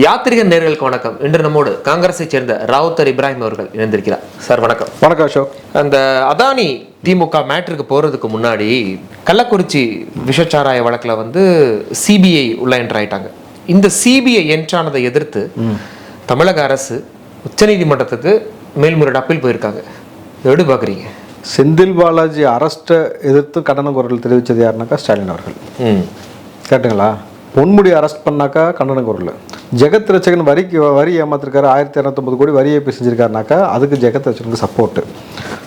யாத்திரிகர் நேர்களுக்கு வணக்கம். இன்று நம்மோடு காங்கிரஸை சேர்ந்த ராவுத்தர் இப்ராஹிம் அவர்கள் இணைந்திருக்கிறார். சார் வணக்கம். வணக்கம் அசோக். அந்த அதானி திமுக மேட்ருக்கு போறதுக்கு முன்னாடி கள்ளக்குறிச்சி விஷச்சாராய வழக்குல வந்து சிபிஐ உள்ள என்டர் ஆயிட்டாங்க இந்த சிபிஐ என்ட்ரானதை எதிர்த்து தமிழக அரசு உச்சநீதிமன்றத்துக்கு மேல்முறையீடு அப்பீல் போயிருக்காங்க. எப்படி பாக்குறீங்க செந்தில் பாலாஜி அரெஸ்ட்டை எதிர்த்து கண்டன குரல் தெரிவித்தது யாருனாக்கா ஸ்டாலின் அவர்கள். கேட்டுங்களா? பொன்முடி அரெஸ்ட் பண்ணாக்கா கண்டனம் குரல். ஜெகத் ரச்சகன் வரிக்கு வரி ஏமாத்திருக்காரு. ஆயிரத்தி இரநூத்தொம்பது கோடி வரி ஏற்பி செஞ்சுருக்காருனாக்கா அதுக்கு ஜெகத் ரச்சகனுக்கு சப்போர்ட்டு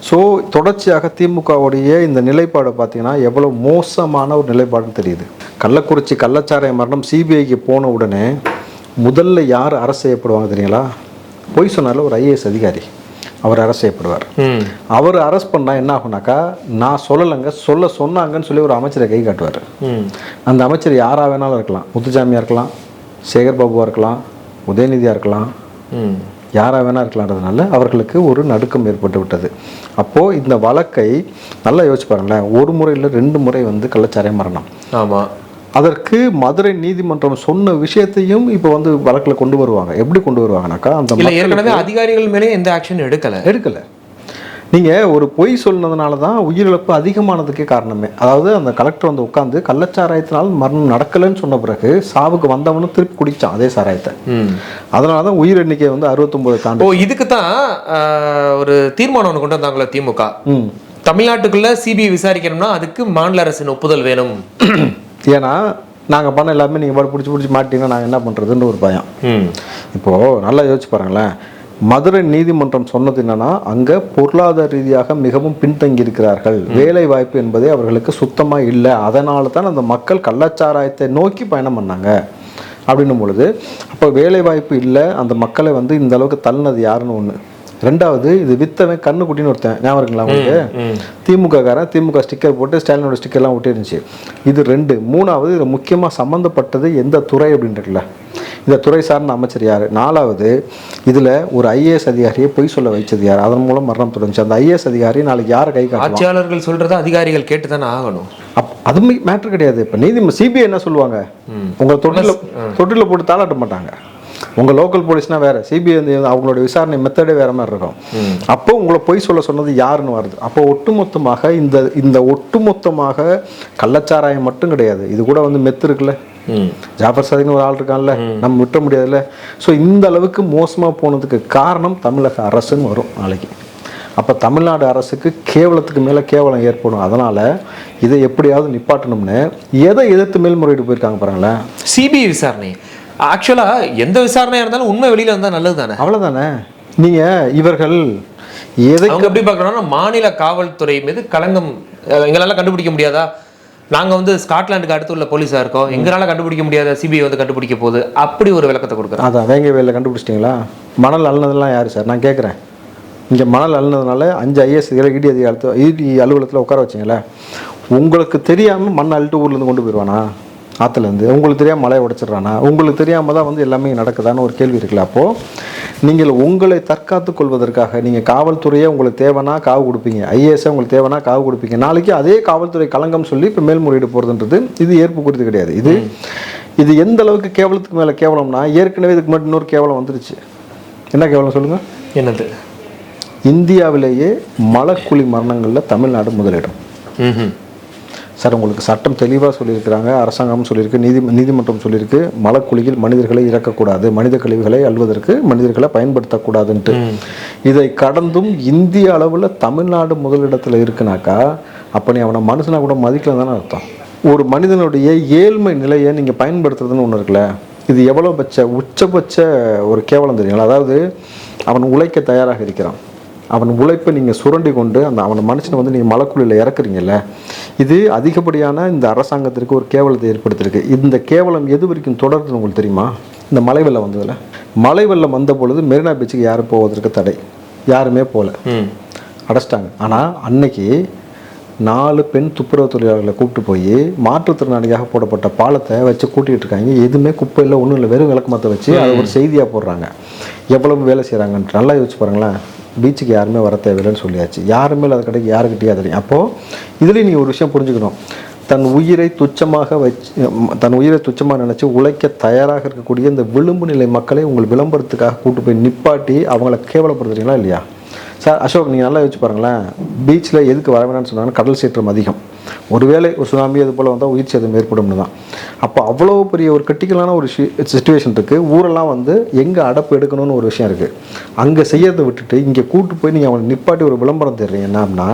ஸோ தொடர்ச்சியாக திமுகவுடைய இந்த நிலைப்பாடு பார்த்தீங்கன்னா எவ்வளோ மோசமான ஒரு நிலைப்பாடுன்னு தெரியுது. கள்ளக்குறிச்சி கள்ளச்சாராய மரணம் சிபிஐக்கு போன உடனே முதல்ல யார் அரசு செய்யப்படுவாங்க தெரியுங்களா? பொய் சொன்னால ஒரு ஐஏஎஸ் அதிகாரி. அவர் அரசு செய்யப்படுவார். அவர் அரெஸ்ட் பண்ணால் என்ன ஆகுனாக்கா நான் சொல்லலைங்க சொல்ல சொன்னாங்கன்னு சொல்லி ஒரு அமைச்சரை கை காட்டுவார். அந்த அமைச்சர் யாராக வேணாலும் இருக்கலாம். முத்துசாமியாக இருக்கலாம் சேகர் பாபுவாக இருக்கலாம் உதயநிதியாக இருக்கலாம். யாராக வேணா இருக்கலான்றதுனால அவர்களுக்கு ஒரு நடுக்கம் ஏற்பட்டு விட்டது. அப்போது இந்த வழக்கை நல்லா யோசிச்சு பாருங்களேன். ஒரு முறையில் ரெண்டு முறை வந்து கள்ளச்சாராய மரணம். ஆமா. அதற்கு மதுரை நீதிமன்றம் சொன்ன விஷயத்தையும் இப்போ வந்து வழக்கில் கொண்டு வருவாங்க. எப்படி கொண்டு வருவாங்கனாக்கா அந்த ஏற்கனவே அதிகாரிகள் மேலே எந்த ஆக்ஷன் எடுக்கல. எடுக்கலை. நீங்கள் ஒரு பொய் சொன்னதுனால தான் உயிரிழப்பு அதிகமானதுக்கே காரணமே. அதாவது அந்த கலெக்டர் வந்து உட்காந்து கள்ளச்சாராயத்தினால் மரணம் நடக்கலைன்னு சொன்ன பிறகு சாவுக்கு வந்தவனும் திருப்பி குடித்தான் அதே சாராயத்தை. அதனால தான் உயிர் எண்ணிக்கை வந்து அறுபத்தொம்போது தாண்டி ஓ இதுக்கு தான் ஒரு தீர்மானம் ஒன்று கொண்டு வந்தாங்களோ திமுக. தமிழ்நாட்டுக்குள்ள சிபிஐ விசாரிக்கணும்னா அதுக்கு மாநில அரசின் ஒப்புதல் வேணும். ஏன்னா நாங்கள் பண்ண எல்லாமே நீங்கள் பாட்டு பிடிச்சி பிடிச்சி மாட்டீங்கன்னா நாங்கள் என்ன பண்ணுறதுன்னு ஒரு பயம். இப்போது நல்லா யோசிச்சு பாருங்களேன். மதுரை நீதிமன்றம் சொன்னது என்னன்னா அங்கே பொருளாதார ரீதியாக மிகவும் பின்தங்கி இருக்கிறார்கள் வேலை வாய்ப்பு என்பதே அவர்களுக்கு சுத்தமாக இல்லை. அதனால தான் அந்த மக்கள் கள்ளச்சாராயத்தை நோக்கி பயணம் பண்ணாங்க. அப்படின்னும் பொழுது அப்போ வேலை வாய்ப்பு இல்லை. அந்த மக்களை வந்து இந்த அளவுக்கு தள்ளினது யாருன்னு ஒன்று ரெண்டாவது இது வித்தவன் கண்ணுக்குட்டின்னு ஒருத்தன் ஞாபகம் இருக்குங்களா உங்களுக்கு? திமுக காரன் திமுக ஸ்டிக்கர் போட்டு ஸ்டாலினோட ஸ்டிக்கர்லாம் ஒட்டிருந்துச்சு. இது ரெண்டு. மூணாவது இதில் முக்கியமாக சம்மந்தப்பட்டது எந்த துறை அப்படின்றதுல. இந்த துறை சார்ந்த அமைச்சர் யார்? நாலாவது இதில் ஒரு ஐஏஎஸ் அதிகாரியை பொய் சொல்ல வைச்சது யார்? அதன் மூலம் மரணம் தொடர்ந்துச்சு. அந்த ஐஏஎஸ் அதிகாரி நாளைக்கு யாரை கை ஆட்சியாளர்கள் சொல்றத அதிகாரிகள் கேட்டு தானே ஆகணும். அப் அது மேட்ரு கிடையாது. இப்போ நீதி சிபிஐ என்ன சொல்லுவாங்க? உங்களை தொட்டில் தொட்டில் போட்டு தாளாட்ட மாட்டாங்க. உங்கள் லோக்கல் போலீஸ்னா வேற. சிபிஐ வந்து அவங்களோட விசாரணை மெத்தடே வேற மாதிரி இருக்கும். அப்போ உங்களை பொய் சொல்ல சொன்னது யாருன்னு வருது. அப்போ ஒட்டுமொத்தமாக இந்த இந்த ஒட்டுமொத்தமாக கள்ளச்சாராயம் மட்டும் கிடையாது. இது கூட வந்து மெத்து இருக்குல்ல. ஜாஃபர் சாதின்னு ஒரு ஆள் இருக்கான்ல. நம்ம விட்ட முடியாதுல்ல. ஸோ இந்த அளவுக்கு மோசமாக போனதுக்கு காரணம் தமிழக அரசுன்னு வரும் நாளைக்கு. அப்போ தமிழ்நாடு அரசுக்கு கேவலத்துக்கு மேலே கேவலம் ஏற்படும். அதனால் இதை எப்படியாவது நிப்பாட்டணும்னு எதை எதிர்த்து மேல்முறையீடு போயிருக்காங்க பாருங்களேன். சிபிஐ விசாரணை. ஆக்சுவலா எந்த விசாரணையா இருந்தாலும் உண்மை வெளியில வந்தா நல்லது தானே அவ்வளோதானே நீங்கள் இவர்கள் எதை எப்படி பார்க்கணும்னா மாநில காவல்துறை மீது களங்கம் எங்களால கண்டுபிடிக்க முடியாதா? நாங்க வந்து ஸ்காட்லாண்டுக்கு அடுத்து உள்ள போலீஸா இருக்கோம். எங்களால கண்டுபிடிக்க முடியாத சிபிஐ வந்து கண்டுபிடிக்க போகுது. அப்படி ஒரு விளக்கத்தை கொடுக்குறோம் அதான் வேங்க வேலையில் கண்டுபிடிச்சிட்டிங்களா? மணல் அள்ளினதெல்லாம் யார் சார்? நான் கேட்குறேன் இங்கே மணல் அள்ளினதுனால அஞ்சு ஐஎஸ் இடி அதிகாரத்தில் இடி அலுவலகத்தில் உட்கார வச்சிங்களே உங்களுக்கு தெரியாமல் மண் அள்ளிட்டு ஊர்லேருந்து கொண்டு போயிடுவானா ஆற்றுலேருந்து உங்களுக்கு தெரியாமல் மலையை உடைச்சிடுறானா? உங்களுக்கு தெரியாமல் தான் வந்து எல்லாமே நடக்குதான்னு ஒரு கேள்வி இருக்குல்ல. அப்போது நீங்கள் உங்களை தற்காத்து கொள்வதற்காக நீங்கள் காவல்துறையை உங்களுக்கு தேவைன்னா காவு கொடுப்பீங்க. ஐஏஎஸ்ஸை உங்களுக்கு தேவைன்னா காவு கொடுப்பீங்க. நாளைக்கு அதே காவல்துறை களங்கம் சொல்லி இப்போ மேல்முறையீடு போகிறதுன்றது இது ஏற்பு குறித்து கிடையாது. இது இது எந்த அளவுக்கு கேவலத்துக்கு மேலே கேவலம்னா ஏற்கனவே இதுக்கு மட்டும் இன்னொரு கேவலம் வந்துருச்சு. என்ன கேவலம் சொல்லுங்கள் என்னது? இந்தியாவிலேயே மலக்குழி மரணங்களில் தமிழ்நாடு முதலிடம். ம்ஹும். சார் உங்களுக்கு சட்டம் தெளிவாக சொல்லியிருக்கிறாங்க அரசாங்கம் சொல்லியிருக்கு நீதி நீதிமன்றம் சொல்லியிருக்கு. மலக்குழியில் மனிதர்களை இறக்கக்கூடாது மனித கழிவுகளை அள்வதற்கு மனிதர்களை பயன்படுத்தக்கூடாதுன்ட்டு. இதை கடந்தும் இந்திய அளவில் தமிழ்நாடு முதலிடத்தில் இருக்குனாக்கா அப்போ நீ அவனை மனுஷனா கூட மதிக்கல தானே அர்த்தம். ஒரு மனிதனுடைய ஏழ்மை நிலையை நீங்கள் பயன்படுத்துறதுன்னு ஒன்று இருக்குல்ல இது எவ்வளோ பட்ச உச்சபட்ச ஒரு கேவலம் தெரியுங்களா? அதாவது அவன் உழைக்க தயாராக இருக்கிறான். அவன் உழைப்பை நீங்கள் சுரண்டி கொண்டு அந்த அவன் மனுஷனை வந்து நீங்கள் மலைக்குழியில் இறக்குறீங்கல்ல இது அதிகப்படியான இந்த அரசாங்கத்திற்கு ஒரு கேவலத்தை ஏற்படுத்தியிருக்கு. இந்த கேவலம் எது வரைக்கும் தொடருதுன்னு உங்களுக்கு தெரியுமா? இந்த மழை வெள்ளம் வந்ததில். மழை வெள்ளம் வந்த பொழுது மெரினா பீச்சுக்கு யாரும் போவதற்கு தடை. யாருமே போகல அடைச்சிட்டாங்க. ஆனால் அன்னைக்கு நாலு பெண் துப்புரவு தொழிலாளர்களை கூப்பிட்டு போய் மாற்றுத்திறனாளியாக போடப்பட்ட பாலத்தை வச்சு கூட்டிகிட்டு இருக்காங்க. எதுவுமே குப்பை இல்லை ஒன்றும் இல்லை வெறும் விளக்கமத்தை வச்சு அதை ஒரு செய்தியாக போடுறாங்க. எவ்வளவு வேலை செய்கிறாங்கன்ட்டு நல்லா யோசிச்சு பாருங்களேன். பீச்சுக்கு யாருமே வர தேவையில்லைன்னு சொல்லியாச்சு. யாருமே அது கிடைக்கு யாருக்கிட்டே தெரியும் அப்போது இதுலேயும் நீ ஒரு விஷயம் புரிஞ்சுக்கணும். தன் உயிரை துச்சமாக வச்சு தன் உயிரை துச்சமாக நினச்சி உழைக்க தயாராக இருக்கக்கூடிய இந்த விளிம்பு நிலை மக்களை உங்கள் விளம்பரத்துக்காக கூட்டு போய் நிப்பாட்டி அவங்கள கேவலப்படுத்துறீங்களா இல்லையா? சார் அசோக் நீங்கள் நல்லா யோசிச்சு பாருங்களேன். பீச்சில் எதுக்கு வர வேணாம்னு சொன்னாங்கன்னா கடல் சீற்றம் அதிகம். ஒருவேளை ஒரு சுனாமி அது போல் வந்தால் உயிர் சேதம் ஏற்படும்னு தான். அப்போ அவ்வளோ பெரிய ஒரு கிரிட்டிக்கலான ஒரு சுச்சுவேஷன் இருக்குது ஊரெல்லாம் வந்து எங்கே அடப்பு எடுக்கணும்னு ஒரு விஷயம் இருக்குது அங்கே செய்யறதை விட்டுட்டு இங்கே கூட்டு போய் நீங்கள் அவங்களை நிப்பாட்டி ஒரு விளம்பரம் தர்றீங்க என்னன்னா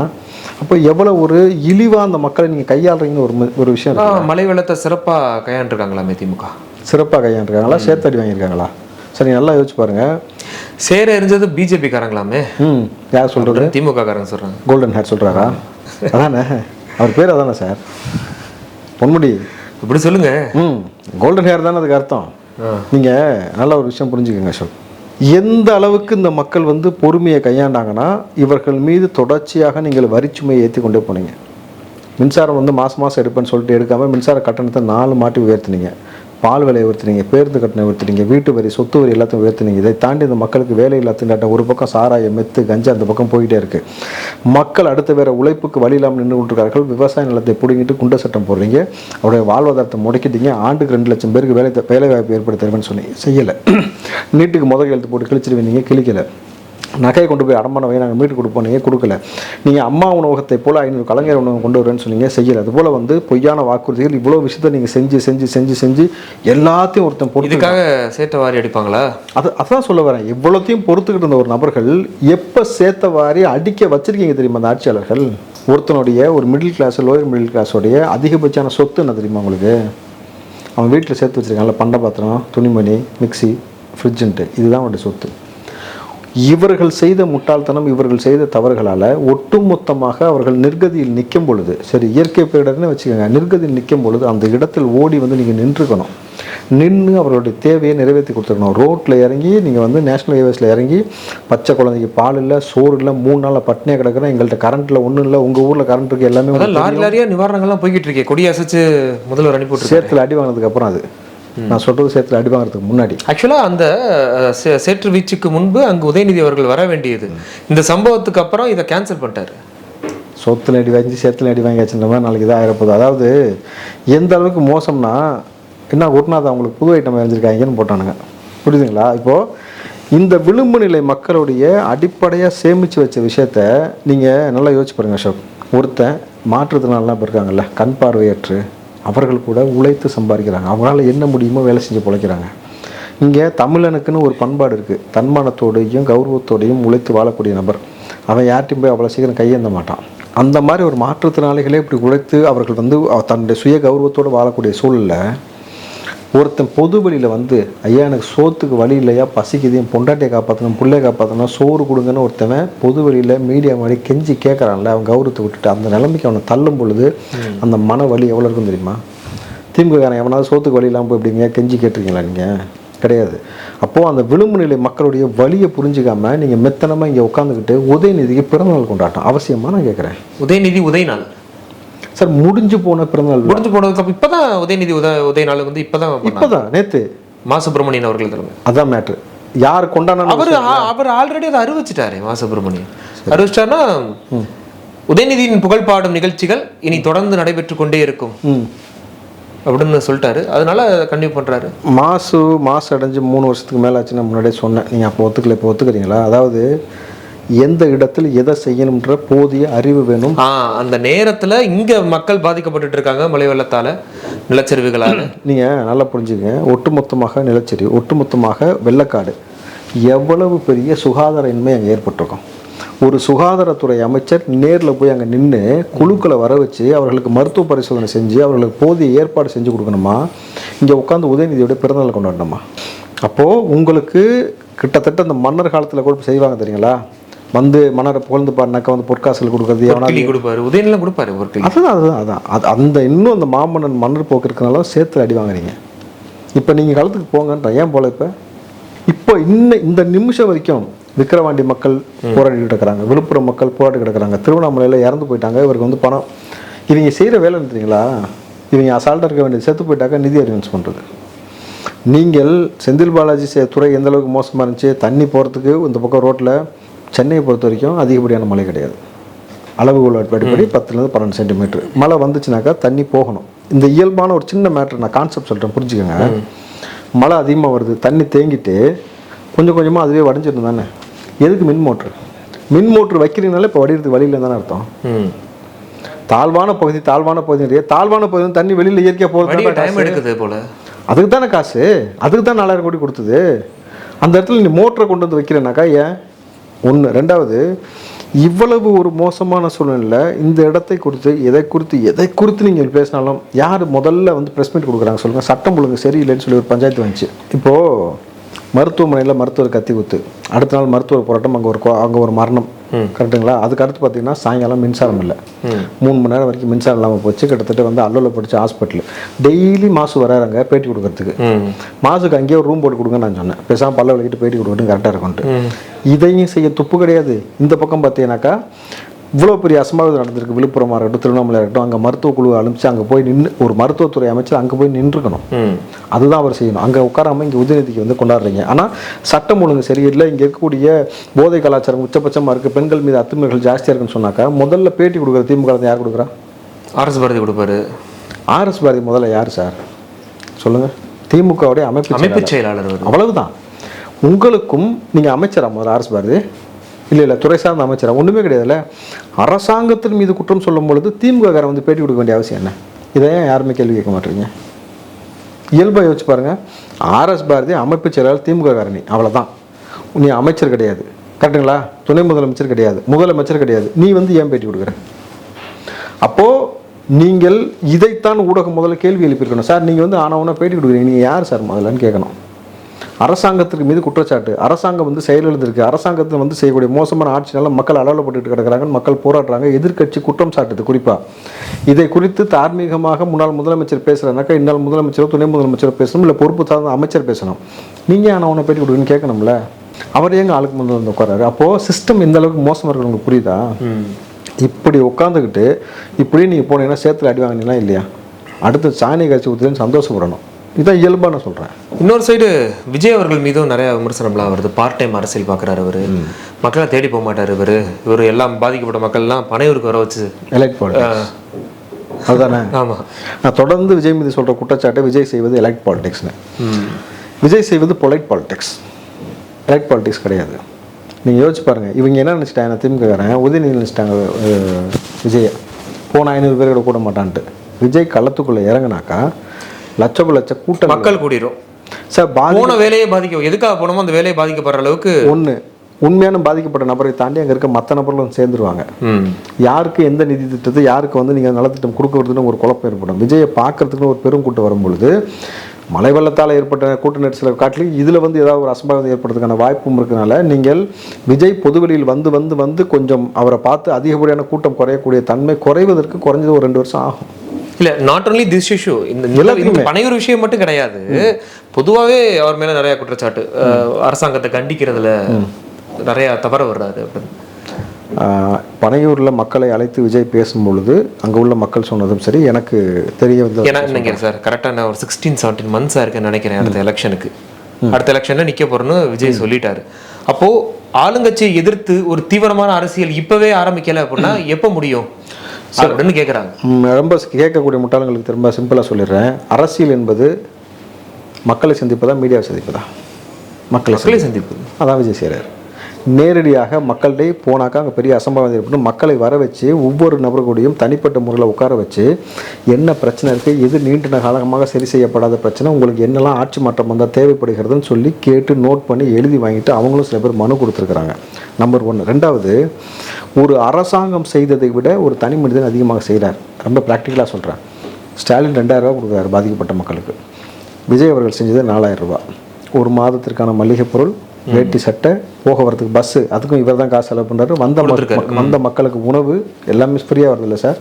அப்போ எவ்வளோ ஒரு இழிவாக அந்த மக்களை நீங்கள் கையாளுறீங்கன்னு ஒரு ஒரு விஷயம் மழை வெள்ளத்தை சிறப்பா கையாண்டுருக்காங்களாமே திமுக சிறப்பாக கையாண்டுருக்காங்களா? சேர்த்தடி வாங்கியிருக்காங்களா? சரி நல்லா யோசிச்சு பாருங்க. சேர எரிஞ்சது பிஜேபி காரங்களாமே ம் யார் சொல்கிறது திமுக காரங்க சொல்றாங்க. கோல்டன் ஹேர் சொல்கிறாரா அதானே? அவர் பேர் அதானே சார் பொன்முடி. இப்படி சொல்லுங்க. ம் கோல்டன் ஹேர் தானே அதுக்கு அர்த்தம். நீங்கள் நல்ல ஒரு விஷயம் புரிஞ்சுக்கங்க அசோக் எந்த அளவுக்கு இந்த மக்கள் வந்து பொறுமையை கையாண்டாங்கன்னா இவர்கள் மீது தொடர்ச்சியாக நீங்கள் வரிச்சுமையை ஏற்றி கொண்டே போனீங்க. மின்சாரம் வந்து மாதம் மாதம் எடுப்பேன்னு சொல்லிட்டு எடுக்காமல் மின்சார கட்டணத்தை நாலு மாட்டி உயர்த்துனீங்க. பால் விலையை உயர்த்துனீங்க பேருந்து கட்டணம் உயர்த்துனீங்க வீட்டு வரி சொத்து வரி எல்லாத்தையும் உயர்த்துனீங்க. இதை தாண்டி இந்த மக்களுக்கு வேலை இல்லாத ஒரு பக்கம் சாராயம் மெத்து கஞ்சா அந்த பக்கம் போயிட்டே இருக்கு. மக்கள் அடுத்த வேற உழைப்புக்கு வழி இல்லாமல் நின்று கொண்டிருக்கார்கள் விவசாய நிலத்தை பிடுங்கிட்டு குண்ட சட்டம் போடுறீங்க. அவருடைய வாழ்வாதாரத்தை முடக்கிட்டீங்க. ஆண்டுக்கு ரெண்டு லட்சம் பேருக்கு வேலை வேலை வாய்ப்பு ஏற்படுத்தி தருவேன்னு சொன்னீங்க. செய்யலை. நீட்டுக்கு முதல் எழுத்து போட்டு கிழிச்சிருவீங்க கிழிக்கலை. நகையை கொண்டு போய் அடமான வை நாங்கள் மீட்டு கொடுப்போம். நீங்கள் கொடுக்கல. நீங்கள் அம்மா உணவகத்தை போல் ஐநூறு கலைஞர் உணவகம் கொண்டு வரேன்னு சொன்னீங்க செய்யல. அது போல் வந்து பொய்யான வாக்குறுதிகள் இவ்வளோ விஷயத்த நீங்கள் செஞ்சு செஞ்சு செஞ்சு செஞ்சு எல்லாத்தையும் ஒருத்தன் பொறுத்து இதுக்காக சேட்டை வாரி அடிப்பாங்களா? அது அதான் சொல்ல வரேன். இவ்வளோத்தையும் பொறுத்துக்கிட்டு இருந்த ஒரு நபர்கள் எப்போ சேர்த்த வாரி அடிக்க வச்சிருக்கீங்க தெரியுமா அந்த ஆட்சியாளர்கள்? ஒருத்தனுடைய ஒரு மிடில் கிளாஸ் லோயர் மிடில் கிளாஸோடைய அதிகபட்சமான சொத்து என்ன தெரியுமா உங்களுக்கு? அவன் வீட்டில் சேர்த்து வச்சிருக்காங்கல்ல பண்ட பாத்திரம் துணிமணி மிக்ஸி ஃப்ரிட்ஜுன்ட்டு இதுதான் அவனுடைய சொத்து. இவர்கள் செய்த முட்டாள்தனம் இவர்கள் செய்த தவறுகளால் ஒட்டுமொத்தமாக அவர்கள் நிர்கதியில் நிற்கும் பொழுது சரி இயற்கை பேரிடர்னு வச்சுக்கோங்க நிர்கதியில் நிற்கும் பொழுது அந்த இடத்தில் ஓடி வந்து நீங்கள் நின்றுக்கணும். நின்று அவர்களுடைய தேவையை நிறைவேற்றி கொடுத்துருக்கணும் ரோட்டில் இறங்கி நீங்கள் வந்து நேஷனல் ஹைவேஸில் இறங்கி பச்சை குழந்தைக்கு பால் இல்லை சோறு இல்லை மூணு நாளில் பட்னியாக கிடக்குறேன் எங்கள்கிட்ட கரண்ட்டில் ஒன்றும் இல்லை உங்கள் ஊரில் கரண்ட் இருக்கு எல்லாமே லாரி லாரியா நிவாரணங்கள்லாம் போய்கிட்டு இருக்கே கொடி அசைச்சு முதல்வர் அனுப்பி சேத்துல அடி வாங்கினதுக்கு அப்புறம் அது. நான் சொல்கிறது சேத்துல அடி வாங்குறதுக்கு முன்னாடி ஆக்சுவலா அந்த சேற்று வீச்சுக்கு முன்பு அங்கு உதயநிதி அவர்கள் வர வேண்டியது. இந்த சம்பவத்துக்கு அப்புறம் இதை கேன்சல் பண்ணிட்டாரு. சொத்துல அடி வாங்கி சேத்துல அடி வாங்கி வச்சுருந்த மாதிரி நாளைக்கு இதாக ஆயிரப்போகுது. அதாவது எந்த அளவுக்கு மோசம்னா என்ன குருநாத் அவங்களுக்கு புது ஐட்டம் அறிஞ்சிருக்காங்கன்னு போட்டானுங்க. புரியுதுங்களா? இப்போது இந்த விளிம்பு நிலை மக்களுடைய அடிப்படையாக சேமித்து வச்ச விஷயத்த நீங்கள் நல்லா யோசிச்சு பாருங்க அசோக். ஒருத்தன் மாற்றுத்திறனாலாம் இப்போ இருக்காங்கல்ல கண் பார்வையற்று அவர்கள் கூட உழைத்து சம்பாதிக்கிறாங்க. அவங்களால என்ன முடியுமோ வேலை செஞ்சு பிழைக்கிறாங்க. இங்கே தமிழனுக்குன்னு ஒரு பண்பாடு இருக்குது தன்மானத்தோடையும் கௌரவத்தோடையும் உழைத்து வாழக்கூடிய நபர். அவன் யார்ட்டையும் போய் அவ்வளோ சீக்கிரம் கையேந்த மாட்டான். அந்த மாதிரி ஒரு மாற்றுத்திறனாளிகளே இப்படி உழைத்து அவர்கள் வந்து தன்னுடைய சுய கௌரவத்தோடு வாழக்கூடிய சூழலில் ஒருத்தன் பொது வழியில் வந்து ஐயா எனக்கு சோத்துக்கு வழி இல்லையா? பசிக்குது. என் பொண்டாட்டியை காப்பாற்றணும் பிள்ளைய காப்பாற்றணும் சோறு கொடுங்கன்னு ஒருத்தவன் பொது வழியில் மீடியா மாதிரி கெஞ்சி கேட்குறான்ல அவன் கௌரவத்தை விட்டுட்டு அந்த நிலைமைக்கு அவனை தள்ளும் பொழுது அந்த மன வலி எவ்வளோ இருக்கும் தெரியுமா? திமுககாரன் எவனாவது சோத்துக்கு வழி இல்லாமல் போய் இப்படிங்க கெஞ்சி கேட்டிருக்கீங்களா நீங்கள் கிடையாது. அப்போது அந்த விளிம்பு நிலை மக்களுடைய வலியை புரிஞ்சுக்காமல் நீங்கள் மெத்தனமாக இங்கே உட்காந்துக்கிட்டு உதயநிதிக்கு பிறந்தநாள் கொண்டாட்டம் அவசியமாக நான் கேட்குறேன் உதயநிதி உதய நாள் சார் முடிஞ்சு போன பிறந்தநாள். முடிஞ்சு போனதுக்கு அப்புறம் இப்பதான் உதயநிதி உத உதய நாள் வந்து இப்பதான் பண்ணாங்க. இப்போதான் நேற்று மா சுப்பிரமணியன் அவர்கள் தலைமை. அதான் மேட்ரு யார் கொண்டாடணும் அவர் அவர் ஆல்ரெடி அதை அறிவிச்சிட்டாரு மா சுப்பிரமணியன். அறிவிச்சிட்டாருன்னா உதயநிதியின் புகழ் பாடும் நிகழ்ச்சிகள் இனி தொடர்ந்து நடைபெற்று கொண்டே இருக்கும். ம். அப்படின்னு சொல்லிட்டாரு. அதனால கண்டினியூ பண்றாரு. மாசு மாசு அடைஞ்சு மூணு வருஷத்துக்கு மேலே ஆச்சு நான் முன்னாடியே சொன்னேன். நீங்கள் அப்போ ஒத்துக்கல இப்போ ஒத்துக்கிறீங்களா? அதாவது எந்த இடத்தில் எதை செய்யணுன்ற போதிய அறிவு வேணும். அந்த நேரத்துல இங்க மக்கள் பாதிக்கப்பட்டுட்டு இருக்காங்க மழை வெள்ளத்தால நிலச்சரிவுகளால. நீங்கள் நல்லா புரிஞ்சுக்கங்க ஒட்டுமொத்தமாக நிலச்சரி ஒட்டுமொத்தமாக வெள்ளக்காடு. எவ்வளவு பெரிய சுகாதார இன்மை அங்கே ஏற்பட்டிருக்கும். ஒரு சுகாதாரத்துறை அமைச்சர் நேரில் போய் அங்கே நின்று குழுக்களை வர வச்சு அவர்களுக்கு மருத்துவ பரிசோதனை செஞ்சு அவர்களுக்கு போதிய ஏற்பாடு செஞ்சு கொடுக்கணுமா? இங்கே உட்காந்து உதயநிதியோட பிறந்தநாள் கொண்டாடணுமா? அப்போது உங்களுக்கு கிட்டத்தட்ட இந்த மன்னர் காலத்தில் கூட செய்வாங்க தெரியுங்களா? வந்து மன்னரை புகழ்ந்து பாடினாக்கா வந்து பொற்காசுகள் கொடுக்குறது எவனா கிளி கொடுப்பாரு உதயநிலம் கொடுப்பாரு ஒரு கிளி அதுதான் அதுதான். அதான் அது அந்த இன்னும் அந்த மாமன்னன் மன்னர் போக்கு இருக்கனால சேர்த்து அடி வாங்குறீங்க. இப்போ நீங்கள் காலத்துக்கு போங்கன்ற ஏன் போல இப்போ? இப்போ இன்ன இந்த நிமிஷம் வரைக்கும் விக்கிரவாண்டி மக்கள் போராடிட்டு இருக்கிறாங்க விழுப்புரம் மக்கள் போராடி கிடக்குறாங்க. திருவண்ணாமலையில் இறந்து போயிட்டாங்க. இவருக்கு வந்து பணம். இவங்க செய்கிற வேலை தெரியுங்களா? இவங்க அசால்ட்டாக இருக்க வேண்டியது செத்து போயிட்டாக்கா நிதி அரேஞ்ச் பண்ணுறது நீங்கள் செந்தில் பாலாஜி துறை எந்த அளவுக்கு மோசமாக இருந்துச்சு? தண்ணி போகிறதுக்கு இந்த பக்கம் ரோட்டில் சென்னையை பொறுத்த வரைக்கும் அதிகப்படியான மழை கிடையாது. அளவுகோல் அடிப்படை பத்துலேருந்து பன்னெண்டு சென்டிமீட்டர். மழை வந்துச்சுனாக்கா தண்ணி போகணும். இந்த இயல்பான ஒரு சின்ன மேட்ரு நான் கான்செப்ட் சொல்கிறேன் புரிஞ்சுக்கோங்க. மழை அதிகமாக வருது தண்ணி தேங்கிட்டு கொஞ்சம் கொஞ்சமாக அதுவே வடிஞ்சிடும் தானே? எதுக்கு மின் மோட்ரு? மின் மோட்ரு வைக்கிறீங்கனால இப்போ வடிகிறதுக்கு வழியில் தானே அர்த்தம்? தாழ்வான பகுதி தாழ்வான பகுதி நிறைய தாழ்வான பகுதி தண்ணி வெளியில் இயற்கையாக போகிறது டைம் எடுக்குது போல. அதுக்கு தானே காசு? அதுக்கு தான் நாலாயிரம் கோடி கொடுத்தது. அந்த இடத்துல நீ மோட்டரை கொண்டு வந்து வைக்கிறேனாக்கா ஏன்? ஒன்று ரெண்டாவது இவ்வளவு ஒரு மோசமான சூழ்நிலையில் இந்த இடத்தை குறித்து எதை குறித்து எதை குறித்து நீங்கள் பேசினாலும் யார் முதல்ல வந்து ப்ரெஸ் மீட் கொடுக்குறாங்க சொல்லுங்கள் சட்டம் ஒழுங்கு சரியில்லைன்னு சொல்லி ஒரு பஞ்சாயத்து வந்துச்சு. இப்போது மருத்துவமனையில் மருத்துவர் கத்தி குத்து. அடுத்த நாள் மருத்துவர் போராட்டம் அங்கே ஒரு அங்கே ஒரு மரணம். கரெக்டுங்களா அதுக்கு அடுத்து பார்த்தீங்கன்னா சாயங்காலம் மின்சாரம் இல்லை. மூணு மணி நேரம் வரைக்கும் மின்சாரம் இல்லாமல் போச்சு. கிட்டத்தட்ட வந்து அல்லூரில் படிச்ச ஹாஸ்பிட்டல். டெய்லி மாசு வராங்க பேட்டி கொடுக்கறதுக்கு. மாசுக்கு அங்கேயே ஒரு ரூம் போட்டு கொடுங்க நான் சொன்னேன். பேசாமல் பல்ல விளக்கிட்டு பேட்டி கொடுக்கட்டும் கரெக்டாக இருக்கும்ட்டு இதையும் செய்ய துப்பு கிடையாது. இந்த பக்கம் பார்த்தீங்கன்னாக்கா இவ்வளோ பெரிய அசம்பாவிதம் நடந்திருக்கு. விழுப்புரமாக இருக்கட்டும் திருவண்ணாமலை இருக்கட்டும் அங்கே மருத்துவ குழு அனுப்பிச்சு அங்கே போய் நின்று ஒரு மருத்துவத்துறை அமைச்சர் அங்கே போய் நின்றுக்கணும். அதுதான் அவர் செய்யணும். அங்கே உட்காராம இங்கே உதயநிதிக்கு வந்து கொண்டாடுறீங்க. ஆனால் சட்டம் ஒழுங்கு சரியில்லை. இங்கே இருக்கக்கூடிய போதை கலாச்சாரம் உச்சபட்சமாக இருக்குது பெண்கள் மீது அத்துமைகள் ஜாஸ்தியாக இருக்குன்னு சொன்னாக்கா முதல்ல பேட்டி கொடுக்குற திமுக யார் கொடுக்குறா? அரசு பாரதி கொடுப்பாரு. ஆர்எஸ் பாரதி முதல்ல யார் சார்? சொல்லுங்கள் திமுகவுடைய அமைப்பு அமைப்பு செயலாளர். அவ்வளவுதான். உங்களுக்கும் நீங்கள் அமைச்சரா முதல்ல ஆர்எஸ் பாரதி? இல்லை இல்லை துறை சார்ந்த அமைச்சராக ஒன்றுமே கிடையாதுல்ல. அரசாங்கத்தின் மீது குற்றம் சொல்லும் பொழுது திமுக வந்து பேட்டி கொடுக்க வேண்டிய அவசியம் என்ன? இதை ஏன் யாருமே கேள்வி கேட்க மாட்டேறீங்க? இயல்பாக யோசிச்சு பாருங்கள் ஆர்எஸ் பாரதி அமைப்பு செயலாளர் திமுக காரணி அவ்வளோதான் நீ அமைச்சர் கிடையாது. கரெக்டுங்களா துணை முதலமைச்சர் கிடையாது. முதலமைச்சர் கிடையாது. நீ வந்து ஏன் பேட்டி கொடுக்குற? அப்போ நீங்கள் இதைத்தான் ஊடகம் முதல்ல கேள்வி எழுப்பியிருக்கணும். சார் நீங்கள் வந்து ஆனவனா பேட்டி கொடுக்குறீங்க. நீங்கள் யார் சார் முதல்லன்னு கேட்கணும். அரசாங்கத்திற்கு மீது குற்றச்சாட்டு. அரசாங்கம் வந்து செயலிழந்திருக்கு அரசாங்கத்தில் வந்து செய்யக்கூடிய மோசமான ஆட்சினால மக்கள் அளவலப்பட்டு கிடக்குறாங்க. மக்கள் போராடுறாங்க. எதிர்க்கட்சி குற்றம் சாட்டுது குறிப்பாக இதை குறித்து தார்மீகமாக முன்னாள் முதலமைச்சர் பேசுகிறனாக்கா இந்நாள் முதலமைச்சரோ துணை முதலமைச்சரோ பேசணும். இல்லை பொறுப்பு சார்ந்த அமைச்சர் பேசணும். நீங்கள் ஆனவனை பேட்டி கொடுக்குன்னு கேட்கணும்ல? அவர் எங்க ஆளுக்கு முன்னாடி வந்து உட்காராரு அப்போது சிஸ்டம் இந்த அளவுக்கு மோசமாக இருக்கு உங்களுக்கு புரியுதா? இப்படி உட்காந்துக்கிட்டு இப்படி நீங்கள் போனீங்கன்னா சேத்துல அடி வாங்கினீங்களா இல்லையா? அடுத்து சாணி கட்சி ஊற்றுன்னு சந்தோஷப்படணும். இதான் இயல்பாக நான் சொல்கிறேன் இன்னொரு சைடு விஜய் அவர்கள் மீதும் நிறைய விமர்சனம்லாம் வருது. பார்ட் டைம் அரசியல் பார்க்குறாரு அவரு மக்களை தேடி போக மாட்டாரு இவரு. இவர் எல்லாம் பாதிக்கப்பட்ட மக்கள்லாம் பனையூருக்கு வர வச்சு எலக்ட் பாலிடிக்ஸ் அதுதானே? ஆமா. நான் தொடர்ந்து விஜய் மீது சொல்கிற குற்றச்சாட்டை விஜய் செய்வது எலக்ட் பாலிடிக்ஸ்னு விஜய் செய்வது பொலைட் பாலிடிக்ஸ் எலக்ட் பாலிடிக்ஸ் கிடையாது. நீங்கள் யோசிச்சு பாருங்கள் இவங்க என்ன நினச்சிட்டாங்க? திமுககாரன் உதயநிதி நினச்சிட்டாங்க விஜயை. போன ஐநூறு பேர் கூட கூட மாட்டான்ட்டு. விஜய் களத்துக்குள்ளே இறங்குனாக்கா லட்சம் லட்ச கூட்டம் மக்கள் கூடிரும். சார் போன வேலையே பாதிக்க எதுக்காக போனோமோ அந்த வேலையை பாதிக்கப்படுற அளவுக்கு ஒன்று உண்மையான பாதிக்கப்பட்ட நபரை தாண்டி அங்கே இருக்க மற்ற நபர்களும் சேர்ந்துருவாங்க. யாருக்கு எந்த நிதி திட்டத்தை யாருக்கு வந்து நீங்கள் நலத்திட்டம் கொடுக்கறதுன்னு ஒரு குழப்பம் ஏற்படும். விஜயை பார்க்கறதுக்குன்னு ஒரு பெரும் கூட்டம் வரும் பொழுது மழை வெள்ளத்தால் ஏற்பட்ட கூட்ட நெரிசலை காட்டிலும் இதில் வந்து ஏதாவது ஒரு அசம்பாவிதம் ஏற்படுறதுக்கான வாய்ப்பும் இருக்கனால நீங்கள் விஜய் பொதுவெளியில் வந்து வந்து வந்து கொஞ்சம் அவரை பார்த்து அதிகப்படியான கூட்டம் குறையக்கூடிய தன்மை குறைவதற்கு குறைஞ்சது ஒரு ரெண்டு வருஷம் ஆகும். இல்ல நாட் only திஸ் இஷ்யூ இந்த பனையூர் விஷயம் மட்டும் கிடையாது. பொதுவாவே அவர் மேல நிறைய குற்றச்சாட்டு. அரசாங்கத்தை கண்டிக்கிறதுல நிறைய தவற வர்றாரு அப்படின்னு. பனையூரில் மக்களை அழைத்து விஜய் பேசும் பொழுது அங்கே உள்ள மக்கள் சொன்னதும் சரி எனக்கு தெரிய வந்த ஏன்னா நீங்க சார் கரெக்டாக நான் ஒரு சிக்ஸ்டீன் செவன்டீன் மந்த்ஸாக இருக்குன்னு நினைக்கிறேன் அடுத்த எலெக்ஷனுக்கு அடுத்த எலெக்ஷன்ல நிக்க போறேன்னு விஜய் சொல்லிட்டாரு. அப்போ ஆளுங்கட்சியை எதிர்த்து ஒரு தீவிரமான அரசியல் இப்பவே ஆரம்பிக்கல அப்படின்னா எப்போ முடியும்? அப்படின்னு கேக்குறாங்க. ம், ரொம்ப கேட்கக்கூடிய முட்டாளங்களுக்கு திரும்ப சிம்பிளாக சொல்லிடுறேன். அரசியல் என்பது மக்களை சந்திப்பதா மீடியாவை சந்திப்பதா? மக்களை மக்களை சந்திப்பு அதான் விஜய் செய்கிறார் நேரடியாக மக்கள்கிட்டே போனாக்கா அங்கே பெரிய அசம்பாவிதம் ஏற்படும். மக்களை வர வச்சு ஒவ்வொரு நபர்களுடையும் தனிப்பட்ட முறையில் உட்கார வச்சு என்ன பிரச்சனை இருக்குது எது நீண்ட காலமாக சரி செய்யப்படாத பிரச்சனை உங்களுக்கு என்னெல்லாம் ஆட்சி மாற்றம் வந்தால் தேவைப்படுகிறதுன்னு சொல்லி கேட்டு நோட் பண்ணி எழுதி வாங்கிட்டு அவங்களும் சில பேர் மனு கொடுத்துருக்குறாங்க. நம்பர் ஒன்று ரெண்டாவது ஒரு அரசாங்கம் செய்ததை விட ஒரு தனி மனிதன் அதிகமாக செய்கிறார் ரொம்ப ப்ராக்டிக்கலாக சொல்கிறேன் ஸ்டாலின் ரெண்டாயிரரூபா கொடுக்குறாரு பாதிக்கப்பட்ட மக்களுக்கு. விஜய் அவர்கள் செஞ்சது நாலாயிரம் ஒரு மாதத்திற்கான மளிகை பொருள் வேட்டி சட்டை போக வரதுக்கு பஸ்ஸு அதுக்கும் இவர் தான் காசு செலவு பண்ணுறாரு வந்த வந்த மக்களுக்கு உணவு எல்லாமே ஃப்ரீயாக வருது இல்லை சார்.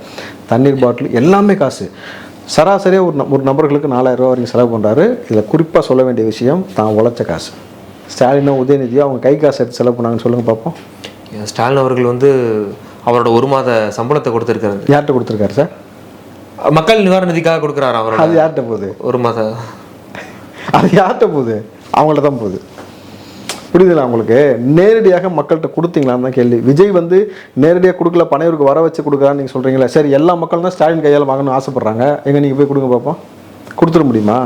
தண்ணீர் பாட்டில் எல்லாமே காசு. சராசரியாக ஒரு ஒரு நபர்களுக்கு நாலாயிரம் ரூபா வரைக்கும் செலவு பண்ணுறாரு இதில் குறிப்பாக சொல்ல வேண்டிய விஷயம் தான் உழைச்ச காசு. ஸ்டாலினோ உதயநிதியோ அவங்க கை காசு எடுத்து செலவு பண்ணாங்கன்னு சொல்லுங்கள் பார்ப்போம் ஸ்டாலின் அவர்கள் வந்து அவரோட ஒரு மாத சம்பளத்தை கொடுத்திருக்காரு யார்கிட்ட கொடுத்துருக்காரு சார்? மக்கள் நிவாரண நிதிக்காக கொடுக்குறாரு அவரோட? அது யார்கிட்ட போகுது? ஒரு மாத. அது யார்கிட்ட போகுது? அவங்கள்ட்ட தான் போகுது. புரியுதுல உங்களுக்கு? நேரடியாக மக்கள்கிட்ட கொடுத்தீங்களான்னு தான் கேள்வி. விஜய் வந்து நேரடியாக கொடுக்கல பனையூருக்கு வர வச்சு கொடுக்குறான்னு நீங்கள் சொல்கிறீங்களா சரி எல்லா மக்களும் தான் ஸ்டாலின் கையால் வாங்கணும்னு ஆசைப்பட்றாங்க. எங்கே நீங்கள் போய் கொடுங்க பார்ப்போம் கொடுத்துட முடியுமா?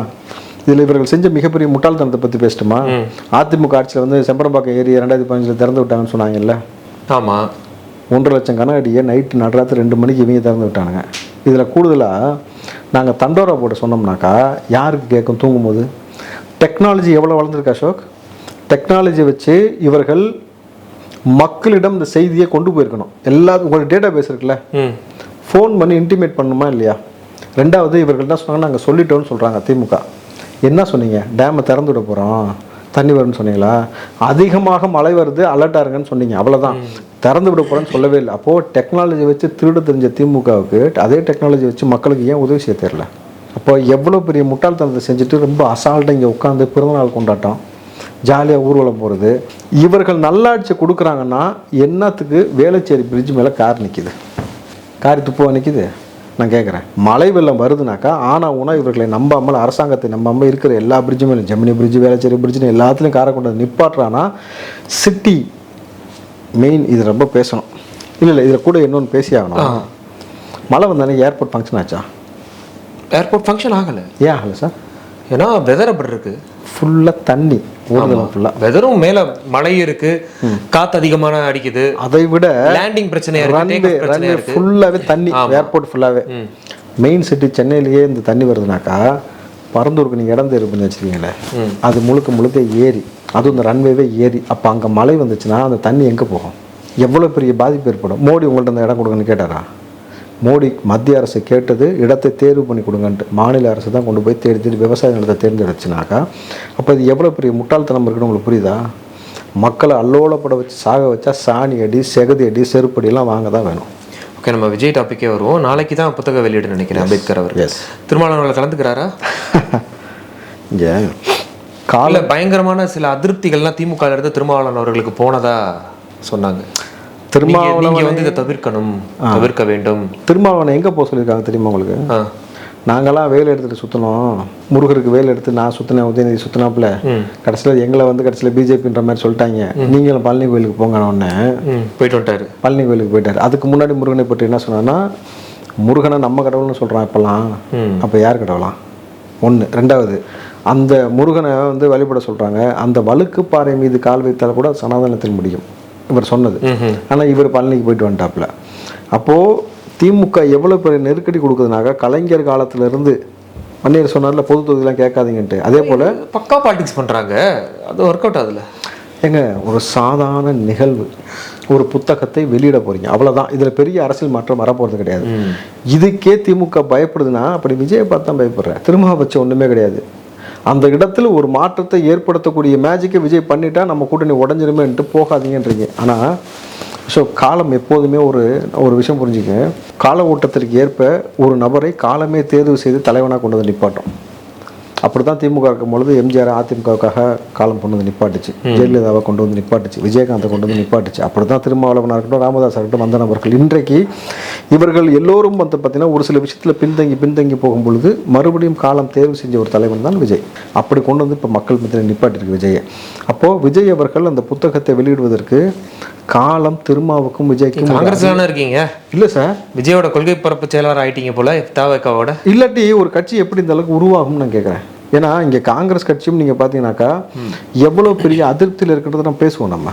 இதில் இவர்கள் செஞ்ச மிகப்பெரிய முட்டாள்தனத்தை பற்றி பேசட்டுமா? அதிமுக ஆட்சியில் வந்து செம்பரம்பாக்கம் ஏரி ரெண்டாயிரத்தி பதினஞ்சில் திறந்து விட்டாங்கன்னு சொன்னாங்கல்ல? ஆமா. ஒன்றரை லட்சம் கன அடியை நைட்டு நடுராத்திரி ரெண்டு மணிக்கு இவங்க திறந்து விட்டானுங்க. இதில் கூடுதலாக நாங்கள் தண்டோரா போட்டு சொன்னோம்னாக்கா யாருக்கு கேட்கும் தூங்கும்போது. டெக்னாலஜி எவ்வளோ வளர்ந்துருக்கு அசோக்? டெக்னாலஜியை வச்சு இவர்கள் மக்களிடம் இந்த செய்தியை கொண்டு போயிருக்கணும். எல்லா உங்களோட டேட்டா பேஸ் இருக்குல்ல ஃபோன் பண்ணி இன்டிமேட் பண்ணணுமா இல்லையா? ரெண்டாவது இவர்கள் என்ன சொன்னாங்க நாங்கள் சொல்லிட்டோம்னு சொல்கிறாங்க திமுக. என்ன சொன்னீங்க? டேமை திறந்து விட போகிறோம் தண்ணி வரும்னு சொன்னீங்களா? அதிகமாக மழை வருது அலர்ட்டாக இருங்கன்னு சொன்னீங்க. அவ்வளோதான் திறந்து விட போகிறேன்னு சொல்லவே இல்லை. அப்போது டெக்னாலஜி வச்சு திருட தெரிஞ்ச திமுகவுக்கு அதே டெக்னாலஜி வச்சு மக்களுக்கு ஏன் உதவி செய்ய தெரியல? அப்போ எவ்வளோ பெரிய முட்டாள்தனத்தை செஞ்சுட்டு ரொம்ப அசால்ட்டாக இங்கே உட்காந்து பிறந்தநாள் கொண்டாட்டம்? ஜாலியாக ஊர்வலம் போகிறது இவர்கள் நல்லாட்சி கொடுக்குறாங்கன்னா என்னத்துக்கு வேளச்சேரி பிரிட்ஜ் மேலே கார் நிற்கிது காரி துப்புவா நிற்கிது நான் கேட்குறேன் மழை வெள்ளம் வருதுனாக்கா ஆனா ஊனா இவர்களை நம்பாமல் அரசாங்கத்தை நம்பாமல் இருக்கிற எல்லா பிரிட்ஜும் மேலே ஜெமினி பிரிட்ஜ் வேளச்சேரி பிரிட்ஜ்னு எல்லாத்துலேயும் காரை கொண்டு நிப்பாட்டுறான்னா சிட்டி மெயின் இது ரொம்ப பேசணும். இல்லை இல்லை இதில் கூட இன்னொன்று பேசி ஆகணும். மழை வந்தானே ஏர்போர்ட் ஃபங்க்ஷன் ஆச்சா? ஏர்போர்ட் ஃபங்க்ஷன் ஆகல. ஏன் ஆகலை சார் ஏன்னா வெதர் அப்படி இருக்கு. ஃபுல்லாக தண்ணி. ஊர்தலம் ஃபுல்லாக வெதரும் மேல மழை இருக்கு காத்து அதிகமான அடிக்குது. அதை விட லேண்டிங் பிரச்சனையா இருக்கு. ரன்வே ஃபுல்லாகவே தண்ணி ஏர்போர்ட் ஃபுல்லாகவே மெயின் சிட்டி சென்னையிலேயே இந்த தண்ணி வருதுனாக்கா பரந்தூருக்கு நீங்கள் இடம் தேர்வு வச்சிருக்கீங்களே அது முழுக்க முழுக்க ஏரி. அதுவும் இந்த ரன்வேவே ஏரி. அப்போ அங்கே மழை வந்துச்சுன்னா அந்த தண்ணி எங்கே போகும்? எவ்வளோ பெரிய பாதிப்பு ஏற்படும்? மோடி உங்கள்ட்ட அந்த இடம் கொடுங்கன்னு கேட்டாரா? மோடி மத்திய அரசு கேட்டது இடத்தை தேர்வு பண்ணி கொடுங்கன்ட்டு மாநில அரசு தான் கொண்டு போய் தேடி தேடி விவசாய நிலத்தை தேர்ந்தெடுச்சுனாக்கா அப்போ இது எவ்வளோ பெரிய முட்டாள்தனம் இருக்குன்னு உங்களுக்கு புரியுதா? மக்களை அல்லோலப்பட வச்சு சாக வச்சா சாணி அடி செகதி அடி செருப்படிலாம் வாங்க தான் வேணும். ஓகே நம்ம விஜய் டாபிக்கே வருவோம். நாளைக்கு தான் புத்தக வெளியிட நினைக்கிறேன் அம்பேத்கர் அவர் எஸ் திருமாவளவர்கள் கலந்துக்கிறாரா? இங்கே கால பயங்கரமான சில அதிருப்திகள்லாம் திமுக இருந்து திருமாவளவன் அவர்களுக்கு போனதா சொன்னாங்க. திருமாவளவன் வந்து இதை தவிர்க்கணும் தவிர்க்க வேண்டும். திருமாவளவனை எங்கே போக சொல்லியிருக்காங்க தெரியுமா உங்களுக்கு. நாங்களாம் வேல் எடுத்துட்டு சுற்றணும் முருகருக்கு வேல் எடுத்து நான் சுற்றினேன் உதயநிதி சுற்றினாப்புல கடைசியில் எங்களை வந்து கடைசியில் பிஜேபின்ற மாதிரி சொல்லிட்டாங்க. நீங்களும் பழனி கோயிலுக்கு போங்க உடனே. போயிட்டு வந்துட்டாரு. பழனி கோயிலுக்கு போயிட்டார். அதுக்கு முன்னாடி முருகனை பற்றி என்ன சொன்னான்னா முருகனை நம்ம கடவுள்னு சொல்கிறான் இப்போல்லாம். அப்போ யார் கடவுளாம் ஒன்று ரெண்டாவது அந்த முருகனை வந்து வழிபட சொல்கிறாங்க அந்த வழுக்கு பாறை மீது கால் வைத்தால் கூட சனாதனத்தில் முடியும். இவர் சொன்னது. ஆனால் இவர் பழனிக்கு போயிட்டு வந்துட்டாப்புல. அப்போது திமுக எவ்வளோ பெரிய நெருக்கடி கொடுக்குதுனாக்கா கலைஞர் காலத்துல இருந்து மன்னியர் சொன்னார்ல பொது தொகுதியெலாம் கேட்காதீங்கன்ட்டு. அதே போல் பக்கா பாலிடிக்ஸ் பண்றாங்க. அது ஒர்க் அவுட் ஆகுதுல ஏங்க ஒரு சாதாரண நிகழ்வு. ஒரு புத்தகத்தை வெளியிட போறீங்க. அவ்வளவுதான். இதுல பெரிய அரசியல் மாற்றம் வரப்போறது கிடையாது. இதுக்கே திமுக பயப்படுதுன்னா அப்படி விஜயை பார்த்து தான் பயப்படுறேன் திரும்ப வச்ச ஒண்ணுமே கிடையாது. அந்த இடத்துல ஒரு மாற்றத்தை ஏற்படுத்தக்கூடிய மேஜிக்கை விஜய் பண்ணிட்டா நம்ம கூட்டணி உடஞ்சிருமேன்ட்டு போகாதீங்கன்றீங்க. ஆனால் ஸோ காலம் எப்போதுமே ஒரு ஒரு விஷயம் புரிஞ்சுக்க கால ஓட்டத்திற்கு ஏற்ப ஒரு நபரை காலமே தேர்வு செய்து தலைவனாக கொண்டு வந்து நிப்பாட்டும். அப்படிதான் திமுக இருக்கும் பொழுது எம்ஜிஆர் அதிமுகவுக்காக காலம் கொண்டு வந்து நிப்பாட்டுச்சு. ஜெயலலிதாவை கொண்டு வந்து நிப்பாட்டுச்சு. விஜயகாந்தை கொண்டு வந்து நிப்பாட்டுச்சு. அப்படிதான் திருமாவளவனாக இருக்கட்டும் ராமதாஸ் இருக்கட்டும் வந்த நபர்கள் இன்றைக்கு இவர்கள் எல்லோரும் வந்து பார்த்தீங்கன்னா ஒரு சில விஷயத்தில் பின்தங்கி பின்தங்கி போகும் பொழுது மறுபடியும் காலம் தேர்வு செஞ்ச ஒரு தலைவன் தான் விஜய். அப்படி கொண்டு வந்து இப்போ மக்கள் மத்தியில் நிப்பாட்டிருக்கு விஜயை. அப்போது விஜய் அவர்கள் அந்த புத்தகத்தை வெளியிடுவதற்கு காலம் திருமாவுக்கும் விஜய்க்கும் காங்கிரஸ் தானே இருக்கீங்க? இல்லை சார். விஜயோட கொள்கை பரப்பு செயலாளர் ஆயிட்டீங்க போல தாவக்காவோட. இல்லாட்டி ஒரு கட்சி எப்படி இந்த அளவுக்கு உருவாகும்னு நான் கேட்குறேன் ஏன்னா இங்கே காங்கிரஸ் கட்சியும் நீங்கள் பார்த்தீங்கன்னாக்கா எவ்வளோ பெரிய அதிருப்தியில் இருக்கிறத நம்ம பேசுவோம் நம்ம.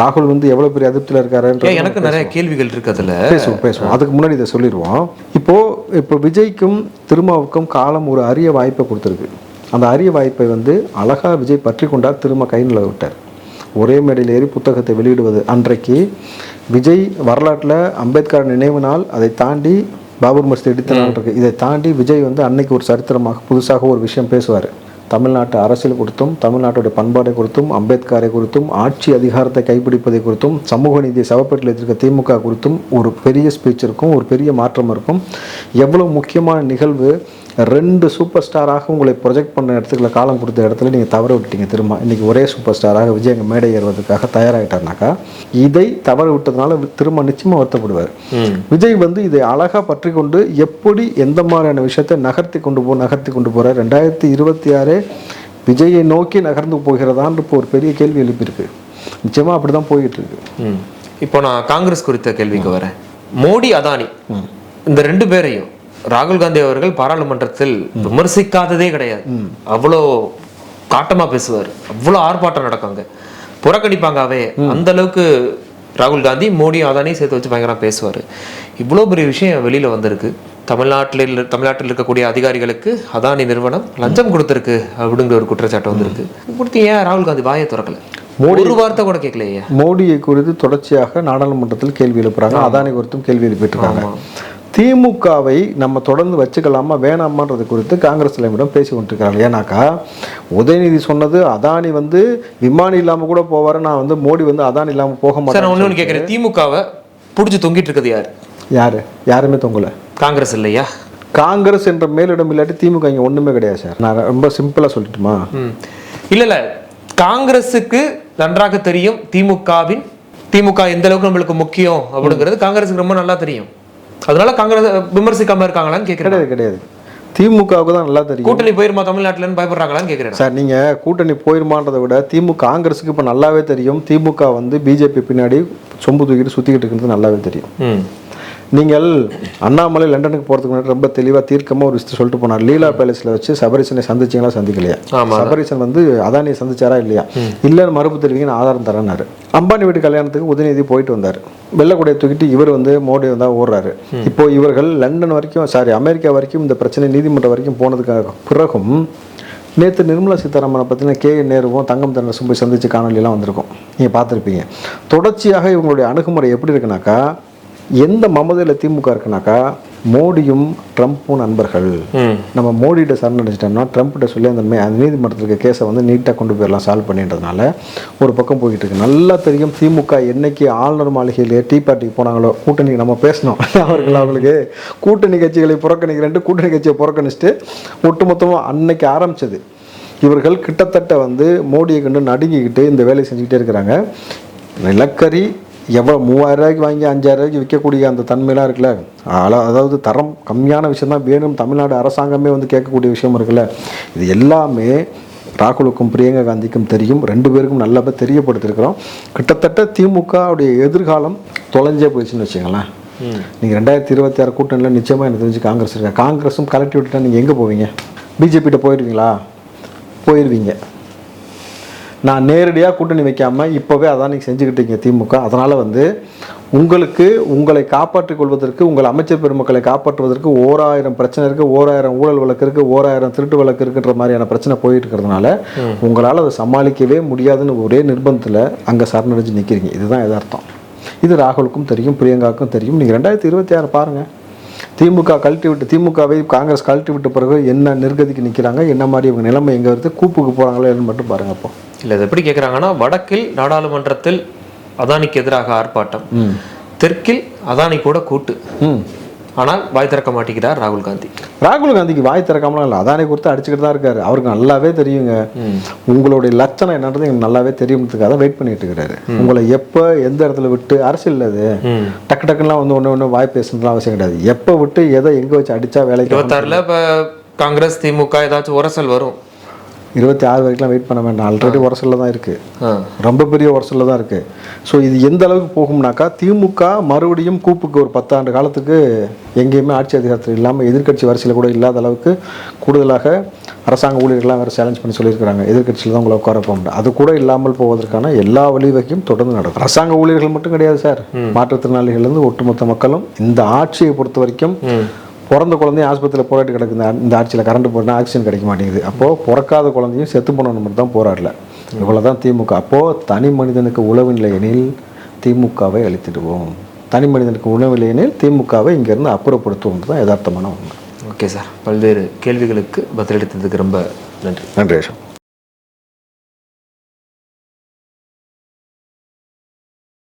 ராகுல் வந்து எவ்வளோ பெரிய அதிருப்தியில் இருக்காருன்ற எனக்கு நிறைய கேள்விகள் இருக்கு அதுல. பேசுவோம் பேசுவோம். அதுக்கு முன்னாடி இதை சொல்லிடுவோம். இப்போ இப்போ விஜய்க்கும் திருமாவுக்கும் காலம் ஒரு அரிய வாய்ப்பை கொடுத்துருக்கு. அந்த அரிய வாய்ப்பை வந்து அழகா விஜய் பற்றி கொண்டார் திரும்ப கை நில விட்டார். ஒரே மேடையில் ஏறி புத்தகத்தை வெளியிடுவது அன்றைக்கு விஜய் வரலாற்றில் அம்பேத்கர் நினைவு நாள் அதை தாண்டி பாபர் மஸ்ஜித் இடித்த நாள் இருக்கு இதை தாண்டி விஜய் வந்து அன்னைக்கு ஒரு சரித்திரமாக புதுசாக ஒரு விஷயம் பேசுவார். தமிழ்நாட்டு அரசியல் குறித்தும் தமிழ்நாட்டுடைய பண்பாடை குறித்தும் அம்பேத்கரை குறித்தும் ஆட்சி அதிகாரத்தை கைப்பிடிப்பதை குறித்தும் சமூக நீதியை சவப்பேட்டில் இருக்க திமுக குறித்தும் ஒரு பெரிய ஸ்பீச் இருக்கும் ஒரு பெரிய மாற்றம் இருக்கும். எவ்வளவு முக்கியமான நிகழ்வு ரெண்டு சூப்பர் ஸ்டாராக உங்களை ப்ரொஜெக்ட் பண்ண இடத்துக்குள்ள காலம் கொடுத்த இடத்துல நீங்கள் தவற விட்டீங்க திரும்ப. இன்னைக்கு ஒரே சூப்பர் ஸ்டாராக விஜய் அங்கே மேடை ஏறுவதற்காக தயாராகிட்டார்னாக்கா இதை தவற விட்டதுனால திரும்ப நிச்சயமாக வருத்தப்படுவார். விஜய் வந்து இதை அழகாக பற்றி கொண்டு எப்படி எந்த மாதிரியான விஷயத்தை நகர்த்தி கொண்டு போ நகர்த்தி கொண்டு போகிறார் ரெண்டாயிரத்தி இருபத்தி ஆறு விஜயை நோக்கி நகர்ந்து போகிறதான்னு இப்போ ஒரு பெரிய கேள்வி எழுப்பியிருக்கு. நிச்சயமாக அப்படி தான் போயிட்டு இருக்கு. இப்போ நான் காங்கிரஸ் குறித்த கேள்விக்கு வரேன். மோடி அதானி இந்த ரெண்டு பேரையும் ராகுல் காந்தி அவர்கள் பாராளுமன்றத்தில் விமர்சிக்காததே கிடையாது. அவ்வளோ காட்டமா பேசுவார். அவ்வளோ ஆர்ப்பாட்டம் நடக்குங்க. புறக்கணிப்பாங்கவே அந்த அளவுக்கு ராகுல் காந்தி மோடி அதானி சேர்த்து வச்சு பயங்கரமா பேசுவார். இவ்வளோ பெரிய விஷயம் வெளியில வந்திருக்கு. தமிழ்நாட்டில் தமிழ்நாட்டில் இருக்கக்கூடிய அதிகாரிகளுக்கு அதானி நிறுவனம் லஞ்சம் கொடுத்துருக்கு அப்படிங்கிற ஒரு குற்றச்சாட்டு வந்திருக்கு. கொடுத்து ஏன் ராகுல் காந்தி வாயை திறக்கல? ஒரு வார்த்தை கூட கேட்கலையே. மோடியை குறித்து தொடர்ச்சியாக நாடாளுமன்றத்தில் கேள்வி எழுப்புறாங்க. அதானி குறித்தும் கேள்வி எழுப்பிட்டு இருக்காங்க. திமுகவை நம்ம தொடர்ந்து வச்சுக்கலாமா வேணாமான்றது குறித்து காங்கிரஸ் தலைவரிடம் பேசி கொண்டிருக்கிறாங்க ஏன்னாக்கா உதயநிதி சொன்னது அதானி வந்து விமானி இல்லாம கூட போவாரு நான் வந்து மோடி வந்து அதானி இல்லாம போக மாட்டேன் ஒண்ணு கேட்குறேன் திமுகவை பிடிச்சி தொங்கிட்டு இருக்குது யார்? யாரு? யாருமே தொங்கல. காங்கிரஸ் இல்லையா? காங்கிரஸ் என்ற மேலிடம் இல்லாட்டி திமுக இங்க ஒண்ணுமே கிடையாது சார். நான் ரொம்ப சிம்பிளா சொல்லட்டுமா? இல்ல இல்ல. காங்கிரஸுக்கு நன்றாக தெரியும் திமுகவின் திமுக எந்த அளவுக்கு நம்மளுக்கு முக்கியம் அப்படிங்கிறது காங்கிரஸுக்கு ரொம்ப நல்லா தெரியும். அதனால காங்கிரஸ் விமர்சிக்காம இருக்காங்களான்னு கேட்கிறேன் கிடையாது கிடையாது. திமுகவுக்கு தான் நல்லா தெரியும். கூட்டணி போயிருமா தமிழ்நாட்டுலன்னு பயப்படுறாங்களான்னு கேட்கிறேன் சார் நீங்க கூட்டணி போயிருமான்றதை விட திமுக காங்கிரஸுக்கு இப்ப நல்லாவே தெரியும். திமுக வந்து பிஜேபி பின்னாடி சொம்பு தூக்கிட்டு சுத்திக்கிட்டு இருக்கிறது நல்லாவே தெரியும். நீங்கள் அண்ணாமலை லண்டனுக்கு போறதுக்கு முன்னாடி ரொம்ப தெளிவா தீர்க்கமா ஒரு விஷயத்தை சொல்லிட்டு போனார். லீலா பேலஸ்ல வச்சு சபரிசனை சந்திச்சீங்களா சந்திக்கலையா. சபரிசன் வந்து அதானியை சந்திச்சாரா இல்லையா? இல்லைன்னு மறுப்பு தெரிவிங்க ஆதாரம் தரேன்னாரு. அம்பானி வீட்டு கல்யாணத்துக்கு உதயநிதி போயிட்டு வந்தார். வெள்ளக்கூடைய தூக்கிட்டு இவர் வந்து மோடி வந்தா ஓடுறாரு. இப்போ இவர்கள் லண்டன் வரைக்கும் சாரி அமெரிக்கா வரைக்கும் இந்த பிரச்சனை நீதிமன்றம் வரைக்கும் போனதுக்கு பிறகும் நேற்று நிர்மலா சீதாராமனை பற்றின கே. நேருவும் தங்கம் தென்னரசும் போய் சந்திச்சு காணொலியெல்லாம் வந்திருக்கும். நீங்கள் பார்த்துருப்பீங்க. தொடர்ச்சியாக இவங்களுடைய அணுகுமுறை எப்படி இருக்குனாக்கா எந்த மமதையில் திமுக இருக்குனாக்கா மோடியும் ட்ரம்ப்பும் நண்பர்கள். நம்ம மோடிகிட்ட சரணடைச்சிட்டோம்னா ட்ரம்ப்கிட்ட சொல்லி அந்த அந்த நீதிமன்றத்தில் இருக்க கேஸை வந்து நீட்டாக கொண்டு போயிடலாம் சால்வ் பண்ணின்றதுனால ஒரு பக்கம் போய்கிட்டு இருக்கு. நல்லா தெரியும் திமுக என்னைக்கு ஆளுநர் மாளிகையிலே டீ பார்ட்டிக்கு போனாங்களோ கூட்டணி நம்ம பேசணும். அவர்கள் அவங்களுக்கு கூட்டணி கட்சிகளை புறக்கணிக்கிறேன்ட்டு கூட்டணி கட்சியை புறக்கணிச்சுட்டு ஒட்டுமொத்தமாக அன்னைக்கு ஆரம்பிச்சது. இவர்கள் கிட்டத்தட்ட வந்து மோடியை கண்டு நடுங்கிக்கிட்டு இந்த வேலையை செஞ்சுக்கிட்டே இருக்கிறாங்க. நிலக்கரி எவ்வளோ மூவாயிரம் ரூபாய்க்கு வாங்கி அஞ்சாயிரம் ரூபாய்க்கு விற்கக்கூடிய அந்த தன்மையெல்லாம் இருக்குல்ல? அல- அதாவது தரம் கம்மியான விஷயம் தான் வேணும். தமிழ்நாடு அரசாங்கமே வந்து கேட்கக்கூடிய விஷயம் இருக்குல்ல? இது எல்லாமே ராகுலுக்கும் பிரியங்கா காந்திக்கும் தெரியும். ரெண்டு பேருக்கும் நல்லா தெரியப்படுத்திருக்கிறோம். கிட்டத்தட்ட திமுக உடைய எதிர்காலம் தொலைஞ்சே போயிடுச்சுன்னு வச்சுங்களேன் நீங்கள் ரெண்டாயிரத்தி இருபத்தி ஆறு கூட்டணியில் நிச்சயமாக எனக்கு தெரிஞ்சு காங்கிரஸ் இருக்கா காங்கிரஸும் கலெக்டி விட்டுட்டா நீங்கள் எங்கே போவீங்க? பிஜேபிகிட்ட போயிடுவீங்களா போயிடுவீங்க நான் நேரடியாக கூட்டணி வைக்காமல் இப்போவே அதான் நீங்கள் செஞ்சுக்கிட்டீங்க திமுக. அதனால் வந்து உங்களுக்கு உங்களை காப்பாற்றிக் கொள்வதற்கு உங்கள் அமைச்சர் பெருமக்களை காப்பாற்றுவதற்கு ஓராயிரம் பிரச்சனை இருக்குது ஓராயிரம் ஊழல் வழக்கு இருக்குது ஓராயிரம் திருட்டு வழக்கு இருக்குன்ற மாதிரியான பிரச்சனை போயிட்டு இருக்கிறதுனால உங்களால் அதை சமாளிக்கவே முடியாதுன்னு ஒரே நிர்பந்தத்தில் அங்கே சரணடைஞ்சு நிற்கிறீங்க இதுதான் எதார்த்தம் இது ராகுலுக்கும் தெரியும் பிரியங்காவுக்கும் தெரியும். நீங்கள் ரெண்டாயிரத்தி இருபத்தி ஆறு பாருங்கள் திமுக கழட்டி விட்டு திமுகவை காங்கிரஸ் கழட்டி விட்ட பிறகு என்ன நிர்கதிக்கு நிற்கிறாங்க என்ன மாதிரி இவங்க நிலைமை எங்கே வருது கூப்புக்கு போகிறாங்களோ என்னன்னு மட்டும் பாருங்க அப்போ. இல்ல இது எப்படி கேட்குறாங்கன்னா வடக்கில் நாடாளுமன்றத்தில் அதானிக்கு எதிராக ஆர்ப்பாட்டம். தெற்கில் அதானி கூட கூட்டு. ஆனால் வாய் திறக்க மாட்டேங்கிறார் ராகுல் காந்தி. ராகுல் காந்திக்கு வாய் திறக்காமலாம் இல்லை. அதானே கொடுத்து அடிச்சுக்கிட்டு தான் இருக்காரு. அவருக்கு நல்லாவே தெரியுங்க. உங்களுடைய லட்சணம் என்னன்றது எனக்கு நல்லாவே தெரியுன்றதுக்காக தான் வெயிட் பண்ணிட்டு இருக்கிறாரு உங்களை எப்போ எந்த இடத்துல விட்டு அரசியல் அது. ம். டக்கு டக்குலாம் வந்து ஒன்று ஒன்று வாய் பேசணும்லாம் அவசியம் கிடையாது. எப்போ விட்டு எதை எங்கே வச்சு அடிச்சா வேலைக்கு இருபத்தாறுல இப்ப காங்கிரஸ் திமுக ஏதாச்சும் உரசல் வரும். இருபத்தி ஆறு வரைக்கும்லாம் வெயிட் பண்ண வேண்டாம். ஆல்ரெடி உரசலில் தான் இருக்குது. ரொம்ப பெரிய உரசலில் தான் இருக்குது ஸோ இது எந்த அளவுக்கு போகும்னாக்கா திமுக மறுபடியும் கூப்புக்கு ஒரு பத்தாண்டு காலத்துக்கு எங்கேயுமே ஆட்சி அதிகாரத்தில் இல்லாமல் எதிர்க்கட்சி வரிசையில் கூட இல்லாத அளவுக்கு கூடுதலாக அரசாங்க ஊழியர்கள்லாம் வேறு சேலஞ்ச் பண்ணி சொல்லியிருக்கிறாங்க. எதிர்க்கட்சியில் தான் உங்களை உட்கார போக அது கூட இல்லாமல் போவதற்கான எல்லா வழிவகையும் தொடர்ந்து நடக்கும். அரசாங்க ஊழியர்கள் மட்டும் கிடையாது சார். மாற்றுத்திறனாளிகள்லேருந்து ஒட்டுமொத்த மக்களும் இந்த ஆட்சியை பொறுத்த வரைக்கும் பிறந்த குழந்தையும் ஆஸ்பத்திரியில் போராட்டி கிடக்கு இந்த ஆட்சியில் கரண்ட் போனால் ஆக்சிஜன் கிடைக்க மாட்டேங்குது. அப்போது பிறக்காத குழந்தையும் செத்து போனவன் மட்டும் தான் போராடல. இவ்வளோ தான் திமுக. அப்போது தனி மனிதனுக்கு உழவில்லை எனில் திமுகவை அழித்திடுவோம். தனி மனிதனுக்கு உணவில்லை எனில் திமுகவை இங்கேருந்து அப்புறப்படுத்துவோம் தான் யதார்த்தமான உண்மை. Okay sir. பல்வேறு கேள்விகளுக்கு பதிலளித்ததுக்கு ரொம்ப நன்றி. நன்றி